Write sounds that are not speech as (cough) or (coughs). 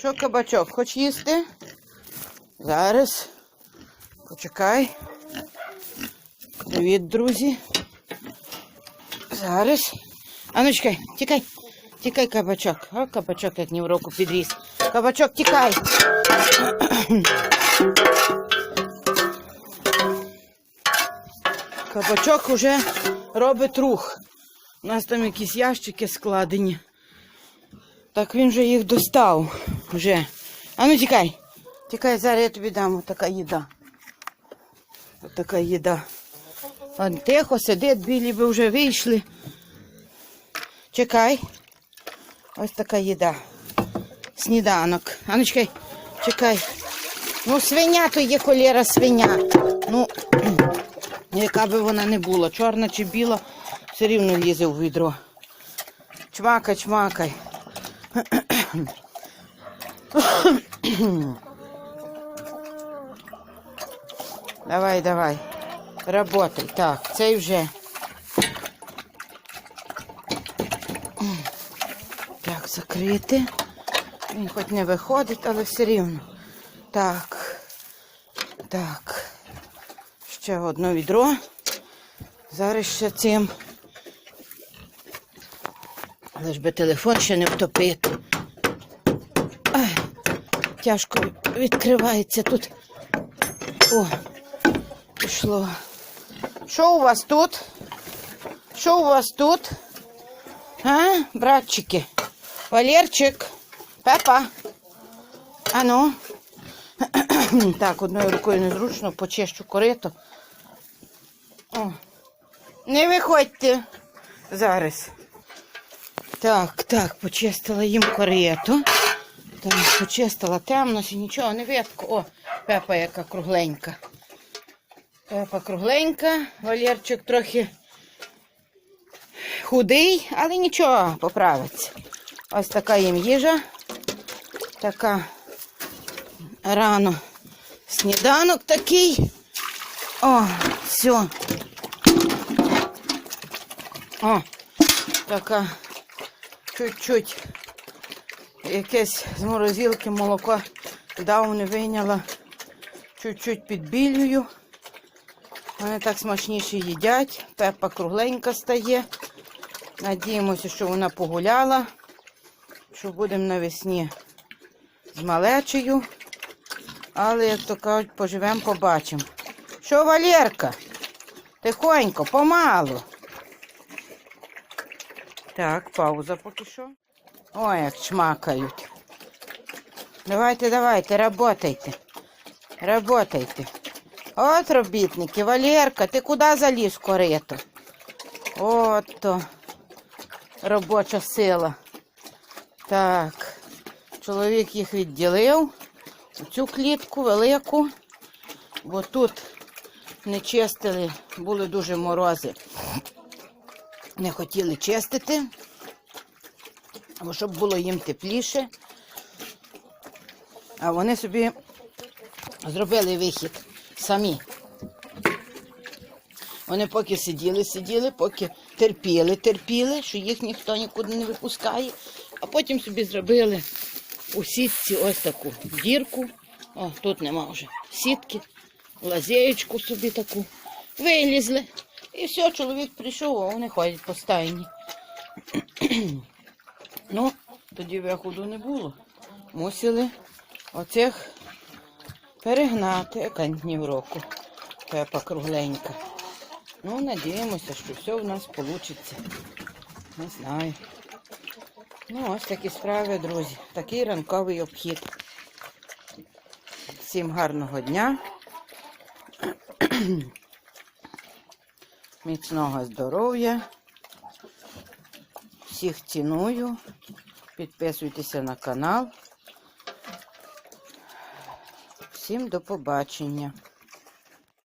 Що кабачок, хоч їсти? Зараз. Почекай. Привіт, друзі. Зараз. А ну чекай, тікай. Тікай, кабачок. О, кабачок, як ні в року підріс. Кабачок, тікай. Кабачок уже робить рух. У нас там якісь ящики складені. Так він же їх достав вже. А ну тікай. Тікай, зараз я тобі дам така їда. Така їда. А, тихо сидить, білі би вже вийшли. Чекай. Ось така їда. Сніданок. А ну чекай, чекай. Ну, свиня то є холєра свиня. (clears throat) Ну, яка би вона не була, чорна чи біла, все рівно лізе в відро. Чмакай, чмакай. (clears throat) (clears throat) (coughs) Давай, давай. Работай. Так, цей вже. (coughs) Так, закрити. Він хоч не виходить, але все рівно. Так. Так. Ще одне відро. Зараз ще цим. Але ж би телефон ще не втопити. Тяжко відкривається тут. О, пішло. Що у вас тут? Що у вас тут? А, братчики? Валерчик, Пепа. Ану. (clears throat) Так, одною рукою незручно почищу корито. О. Не виходьте зараз. Так, так, почистила їм корито. Так, почистила темно, ще нічого не видко. О, Пепа яка кругленька. Пепа кругленька, Валерчик трохи худий, але нічого, поправиться. Ось така їм їжа. Така рано сніданок такий. О, все. О, така чуть-чуть якесь з морозилки молоко давно вийняла. Чуть-чуть підбілюю. Вони так смачніше їдять. Пепа кругленька стає. Надіємося, що вона погуляла. Що будемо навесні з малечею. Але, як то кажуть, поживемо, побачимо. Що, Валерка? Тихонько, помалу. Так, пауза поки що. Ой, як чмакають. Давайте, давайте, работайте. Работайте. От робітники, Валерка, ти куди заліз корито? От то робоча сила. Так, чоловік їх відділив цю клітку велику, бо тут не чистили, були дуже морози. Не хотіли чистити, бо щоб було їм тепліше. А вони собі зробили вихід самі. Вони поки сиділи, сиділи, поки терпіли, терпіли, що їх ніхто нікуди не випускає, а потім собі зробили у сітці ось таку дірку. О, тут нема вже сітки, лазеєчку собі таку. Вилізли. І все, чоловік прийшов, а вони ходять по стайні. Ну, тоді виходу не було. Мусили оцих перегнати, днів року. Пепа кругленька. Ну, надіємося, що все в нас вийде. Не знаю. Ну, ось такі справи, друзі. Такий ранковий обхід. Всім гарного дня. (clears throat) Міцного здоров'я. Всіх ціную. Підписуйтеся на канал. Всім до побачення.